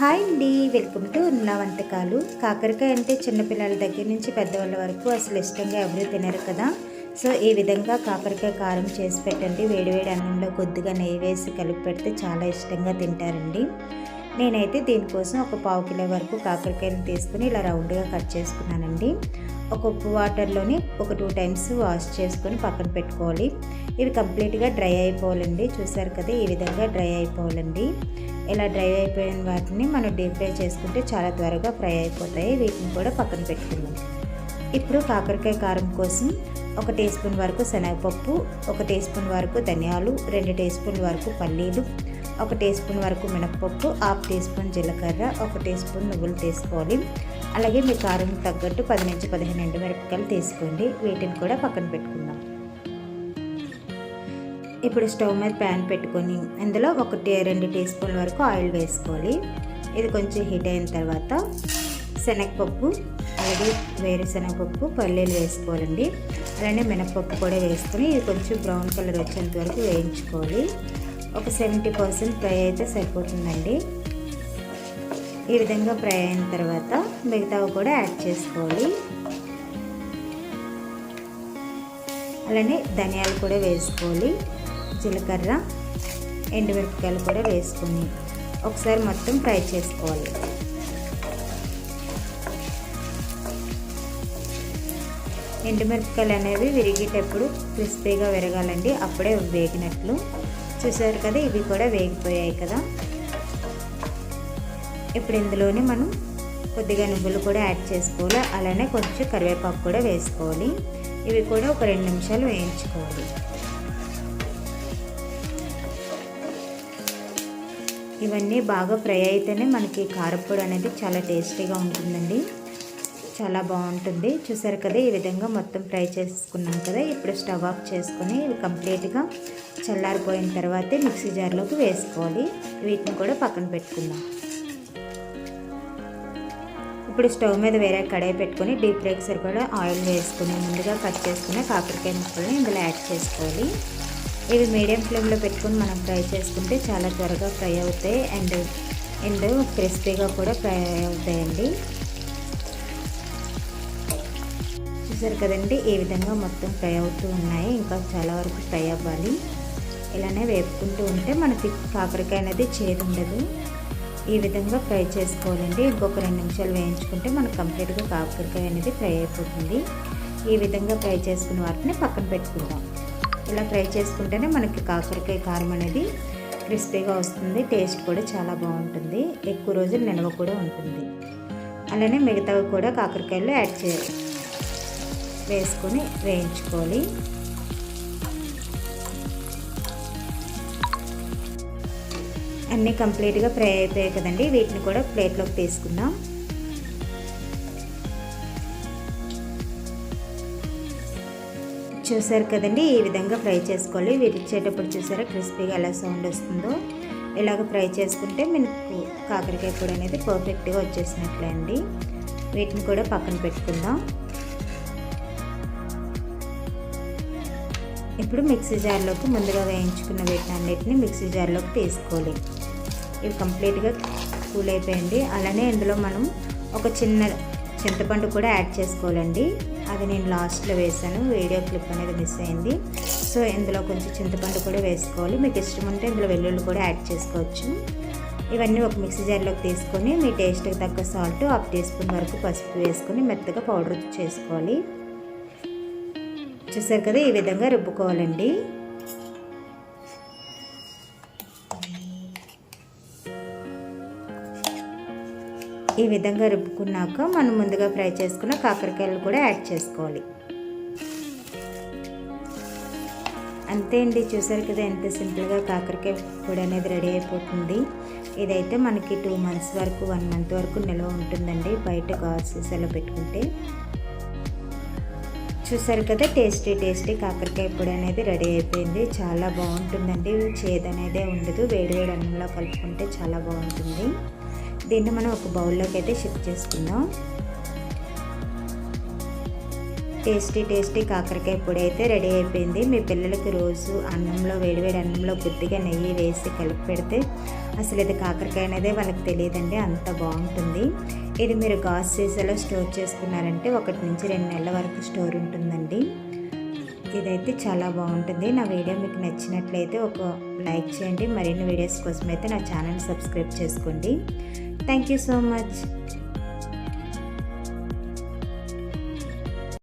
Hi అండి. Welcome to ఉన్న వంటకాలు. కాకరకాయ అంటే చిన్నపిల్లల దగ్గర నుంచి పెద్దవాళ్ళ వరకు అసలు ఇష్టంగా ఎవరు తినరు కదా. సో ఈ విధంగా కాకరకాయ కారం చేసి పెట్టండి. వేడివేడి అన్నంలో కొద్దిగా నెయ్యి వేసి కలిపి పెడితే చాలా ఇష్టంగా తింటారండి. నేనైతే దీనికోసం ఒక పావు కిలో వరకు కాకరకాయలు తీసుకుని ఇలా రౌండ్గా కట్ చేసుకున్నానండి. ఒక ఉప్పు వాటర్లోని ఒక టూ టైమ్స్ వాష్ చేసుకొని పక్కన పెట్టుకోవాలి. ఇవి కంప్లీట్గా డ్రై అయిపోవాలండి. చూసారు కదా ఈ విధంగా డ్రై అయిపోవాలండి. ఇలా డ్రై అయిపోయిన వాటిని మనం డీప్ ఫ్రై చేసుకుంటే చాలా త్వరగా ఫ్రై అయిపోతాయి. వీటిని కూడా పక్కన పెట్టుకుందాం. ఇప్పుడు కాకరకాయ కారం కోసం ఒక టీ స్పూన్ వరకు శనగపప్పు ఒక టీ స్పూన్ వరకు ధనియాలు రెండు టీ స్పూన్ వరకు పల్లీలు ఒక టీ స్పూన్ వరకు మినప్పప్పు హాఫ్ టీ స్పూన్ జీలకర్ర ఒక టీ స్పూన్ నువ్వులు తీసుకోవాలి. అలాగే మీ కారం తగ్గట్టు పది నుంచి పదిహేను ఎండుమిరపకాయలు తీసుకోండి. వీటిని కూడా పక్కన పెట్టుకుందాం. ఇప్పుడు స్టవ్ మీద ప్యాన్ పెట్టుకొని అందులో ఒకటి రెండు టీ స్పూన్ వరకు ఆయిల్ వేసుకోవాలి. ఇది కొంచెం హీట్ అయిన తర్వాత శనగపప్పు అలాగే వేరుశనగపప్పు పల్లీలు వేసుకోవాలండి. అలానే మినపప్పు కూడా వేసుకొని ఇది కొంచెం బ్రౌన్ కలర్ వచ్చేంత వరకు వేయించుకోవాలి. ఒక సెవెంటీ పర్సెంట్ ఫ్రై అయితే సరిపోతుందండి. ఈ విధంగా ఫ్రై అయిన తర్వాత మిగతావి కూడా యాడ్ చేసుకోవాలి. అలానే ధనియాలు కూడా వేసుకోవాలి. జీలకర్ర ఎండుమిరపకాయలు కూడా వేసుకొని ఒకసారి మొత్తం ఫ్రై చేసుకోవాలి. ఎండుమిరపకాయలు అనేవి విరిగేటప్పుడు క్రిస్పీగా విరగాలండి అప్పుడే వేగినట్లు. చూసారు కదా ఇవి కూడా వేగిపోయాయి కదా. ఇప్పుడు ఇందులోనే మనం కొద్దిగా నువ్వులు కూడా యాడ్ చేసుకోవాలి అలానే కొంచెం కరివేపాకు కూడా వేసుకోవాలి. ఇవి కూడా ఒక రెండు నిమిషాలు వేయించుకోవాలి. ఇవన్నీ బాగా ఫ్రై అయితేనే మనకి కారపొడి అనేది చాలా టేస్టీగా ఉంటుందండి. చాలా బాగుంటుంది. చూసారు కదా ఈ విధంగా మొత్తం ఫ్రై చేసుకున్నాం కదా ఇప్పుడు స్టవ్ ఆఫ్ చేసుకొని ఇవి కంప్లీట్గా చల్లారిపోయిన తర్వాతే మిక్సీ జార్లోకి వేసుకోవాలి. వీటిని కూడా పక్కన పెట్టుకుందాం. ఇప్పుడు స్టవ్ మీద వేరే కడాయి పెట్టుకొని డీప్ ఫ్రైకి సరిపడా ఆయిల్ వేసుకుని ముందుగా కట్ చేసుకుని కాకరకాయ ముక్కల్ని ఇందులో యాడ్ చేసుకోవాలి. ఇవి మీడియం ఫ్లేమ్లో పెట్టుకొని మనం ఫ్రై చేసుకుంటే చాలా త్వరగా ఫ్రై అవుతాయి. అండ్ అండ్ క్రిస్పీగా కూడా ఫ్రై అవుతాయండి. చూసారు కదండి ఈ విధంగా మొత్తం ఫ్రై అవుతూ ఉన్నాయి. ఇంకా చాలా వరకు ఫ్రై అవ్వాలి. ఇలానే వేపుకుంటూ ఉంటే మనకి కాకరకాయ అనేది చేదు ఉండదు ఈ విధంగా ఫ్రై చేసుకోవాలండి. ఇంకొక రెండు నిమిషాలు వేయించుకుంటే మనకు కంప్లీట్గా కాకరకాయ అనేది ఫ్రై అయిపోతుంది. ఈ విధంగా ఫ్రై చేసుకున్న వాటిని పక్కన పెట్టుకుందాం. ఇలా ఫ్రై చేసుకుంటేనే మనకి కాకరకాయ కారం అనేది క్రిస్పీగా వస్తుంది. టేస్ట్ కూడా చాలా బాగుంటుంది. ఎక్కువ రోజులు నిల్వ కూడా ఉంటుంది. అలానే మిగతావి కూడా కాకరకాయలు యాడ్ చేయాలి వేసుకొని వేయించుకోవాలి. అన్నీ కంప్లీట్గా ఫ్రై అయిపోయాయి కదండి. వీటిని కూడా ప్లేట్లోకి తీసుకుందాం. చూసారు కదండి ఈ విధంగా ఫ్రై చేసుకోవాలి. విరిచేటప్పుడు చూసారా క్రిస్పీగా ఎలా సౌండ్ వస్తుందో. ఇలాగ ఫ్రై చేసుకుంటే మనకు కాకరకాయ పొడి అనేది పర్ఫెక్ట్గా వచ్చేసినట్లే అండి. వీటిని కూడా పక్కన పెట్టుకుందాం. ఇప్పుడు మిక్సీ జార్లోకి ముందుగా వేయించుకున్న వీటిని అన్నిటిని మిక్సీ జార్లోకి తీసుకోవాలి. ఇవి కంప్లీట్గా కూల్ అయిపోయింది అలానే ఇందులో మనం ఒక చిన్న చింతపండు కూడా యాడ్ చేసుకోవాలండి. అది నేను లాస్ట్లో వేసాను వీడియో క్లిప్ అనేది మిస్ అయింది. సో ఇందులో కొంచెం చింతపండు కూడా వేసుకోవాలి. మీకు ఇష్టం ఉంటే ఇందులో వెల్లుల్లి కూడా యాడ్ చేసుకోవచ్చు. ఇవన్నీ ఒక మిక్సీ జార్లోకి తీసుకొని మీ టేస్ట్కి తగ్గ సాల్ట్ హాఫ్ టీ స్పూన్ వరకు పసుపు వేసుకొని మెత్తగా పౌడర్ చేసుకోవాలి చూసారు కదా ఈ విధంగా రుబ్బుకోవాలండి. ఈ విధంగా రుబ్బుకున్నాక మనం ముందుగా ఫ్రై చేసుకున్న కాకరకాయలు కూడా యాడ్ చేసుకోవాలి. అంతే అండి చూసారు కదా ఎంత సింపుల్గా కాకరకాయ పొడి అనేది రెడీ అయిపోతుంది. ఇదైతే మనకి టూ మంత్స్ వరకు వన్ మంత్ వరకు నిల్వ ఉంటుందండి బయట గాజెస్లో పెట్టుకుంటే. చూసారు కదా టేస్టీ టేస్టీ కాకరకాయ పొడి అనేది రెడీ అయిపోయింది చాలా బాగుంటుందండి. చేదు ఉండదు వేడి వేడి అన్నంలో కలుపుకుంటే చాలా బాగుంటుంది. దీన్ని మనం ఒక బౌల్లోకి అయితే షిఫ్ట్ చేసుకుందాం. టేస్టీ టేస్టీ కాకరకాయ పొడి అయితే రెడీ అయిపోయింది. మీ పిల్లలకి రోజు అన్నంలో వేడివేడి అన్నంలో కొద్దిగా నెయ్యి వేసి కలిపి పెడితే అసలు ఇది కాకరకాయ అనేది వాళ్ళకి తెలియదండి. అంత బాగుంటుంది. ఇది మీరు గాస్ సీసాలో స్టోర్ చేసుకున్నారంటే ఒకటి నుంచి రెండు నెలల వరకు స్టోర్ ఉంటుందండి. ఇదైతే చాలా బాగుంటుంది. నా వీడియో మీకు నచ్చినట్లయితే ఒక లైక్ చేయండి. మరిన్ని వీడియోస్ కోసం అయితే నా ఛానల్ సబ్స్క్రైబ్ చేసుకోండి. Thank you so much.